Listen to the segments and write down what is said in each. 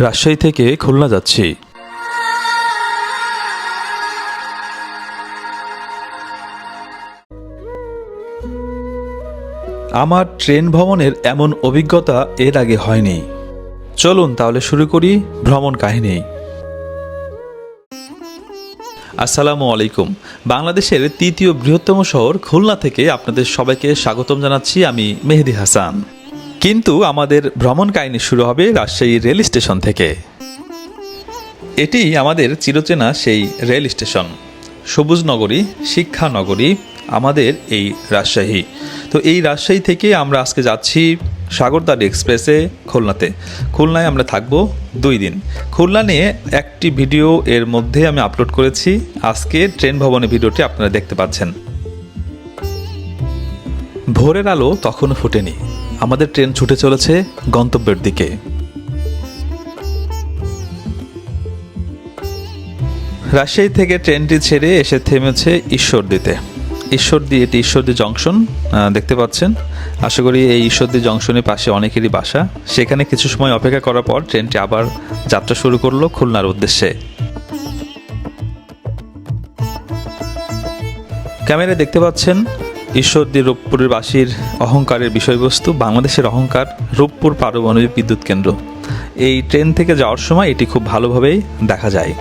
রাজশাহী থেকে খুলনা যাচ্ছি। আমার ট্রেন ভ্রমণের এমন অভিজ্ঞতা এর আগে হয়নি। চলুন তাহলে শুরু করি ভ্রমণ কাহিনী। আসসালামু আলাইকুম। বাংলাদেশের তৃতীয় বৃহত্তম শহর খুলনা থেকে আপনাদের সবাইকে স্বাগতম জানাচ্ছি আমি মেহেদি হাসান। কিন্তু আমাদের ভ্রমণ কাহিনী শুরু হবে রাজশাহী রেল স্টেশন থেকে। এটি আমাদের চিরচেনা সেই রেল স্টেশন। সবুজ নগরী শিক্ষা নগরী আমাদের এই রাজশাহী। তো এই রাজশাহী থেকে আমরা আজকে যাচ্ছি সাগরদাড়ি এক্সপ্রেসে খুলনাতে। খুলনায় আমরা থাকব দুই দিন। খুলনা নিয়ে একটি ভিডিও এর মধ্যে আমি আপলোড করেছি। আজকে ট্রেন ভবনের ভিডিওটি আপনারা দেখতে পাচ্ছেন। ভোরের আলো তখনও ফোটেনি। আমাদের ট্রেন ছুটে চলেছে গন্তব্যের দিকে। রাজশাহী থেকে ট্রেনটি ছেড়ে এসে থেমেছে ঈশ্বরদীতে। ঈশ্বরদী, এটি ঈশ্বরদী জংশন দেখতে পাচ্ছেন। আশা করি এই ঈশ্বরদী জংশনের পাশে অনেকেরই বাসা। সেখানে কিছু সময় অপেক্ষা করার পর ট্রেনটি আবার যাত্রা শুরু করল খুলনার উদ্দেশ্যে। ক্যামেরায় দেখতে পাচ্ছেন ঈশ্বরদী রূপপুরের বাসীর অহংকারের বিষয়বস্তু, বাংলাদেশের অহংকার, রূপপুর পারমাণবিক বিদ্যুৎ কেন্দ্র। এই ট্রেন থেকে যাওয়ার সময় এটি খুব ভালোভাবেই দেখা যায়।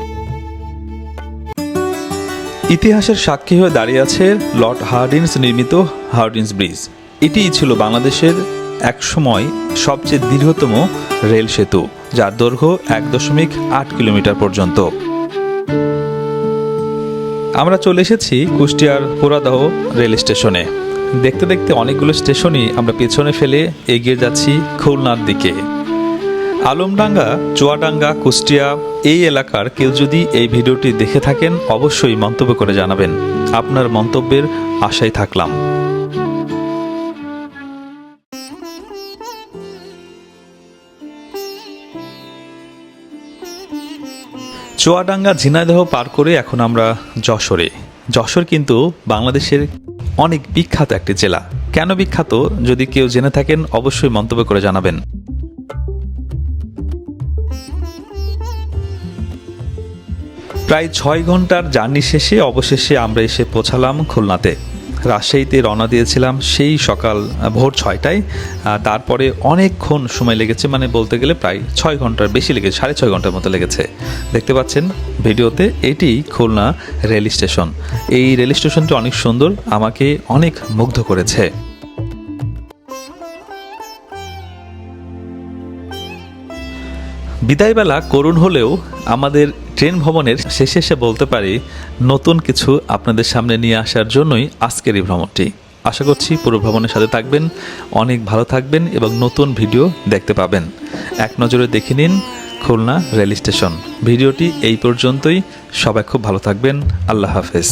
ইতিহাসের সাক্ষী হয়ে দাঁড়িয়ে আছে লর্ড হার্ডিন্স নির্মিত হার্ডিন্স ব্রিজ। এটিই ছিল বাংলাদেশের একসময় সবচেয়ে দীর্ঘতম রেল সেতু, যার দৈর্ঘ্য এক দশমিক আট কিলোমিটার পর্যন্ত। আমরা চলে এসেছি কুষ্টিয়ার পোড়াদহ রেল স্টেশনে। দেখতে দেখতে অনেকগুলো স্টেশনই আমরা পেছনে ফেলে এগিয়ে যাচ্ছি খুলনার দিকে। আলমডাঙ্গা, চুয়াডাঙ্গা, কুষ্টিয়া এই এলাকার কেউ যদি এই ভিডিওটি দেখে থাকেন, অবশ্যই মন্তব্য করে জানাবেন। আপনার মন্তব্যের আশায় থাকলাম। চুয়াডাঙ্গা ঝিনাইদহ পার করে এখন আমরা যশোরে। যশোর কিন্তু বাংলাদেশের অনেক বিখ্যাত একটি জেলা। কেন বিখ্যাত, যদি কেউ জেনে থাকেন, অবশ্যই মন্তব্য করে জানাবেন। প্রায় ছয় ঘণ্টার জার্নি শেষে অবশেষে আমরা এসে পৌঁছালাম খুলনাতে। রাজশাহীতে রওনা দিয়েছিলাম সেই সকাল ভোর ছয়টায়। তারপরে অনেকক্ষণ সময় লেগেছে মানে বলতে গেলে প্রায় ছয় ঘণ্টার বেশি লেগেছে, সাড়ে ছয় ঘণ্টার মতো লেগেছে। দেখতে পাচ্ছেন ভিডিওতে এটি খুলনা রেল স্টেশন। এই রেল স্টেশনটি অনেক সুন্দর, আমাকে অনেক মুগ্ধ করেছে। বিদায়বেলা করুণ হলেও আমাদের ট্রেন ভ্রমণের শেষে এসে বলতে পারি, নতুন কিছু আপনাদের সামনে নিয়ে আসার জন্যই আজকের এই ভ্রমণটি। আশা করছি পুরো ভ্রমণের সাথে থাকবেন, অনেক ভালো থাকবেন এবং নতুন ভিডিও দেখতে পাবেন। এক নজরে দেখে নিন খুলনা রেল স্টেশন। ভিডিওটি এই পর্যন্তই। সবাই খুব ভালো থাকবেন। আল্লাহ হাফেজ।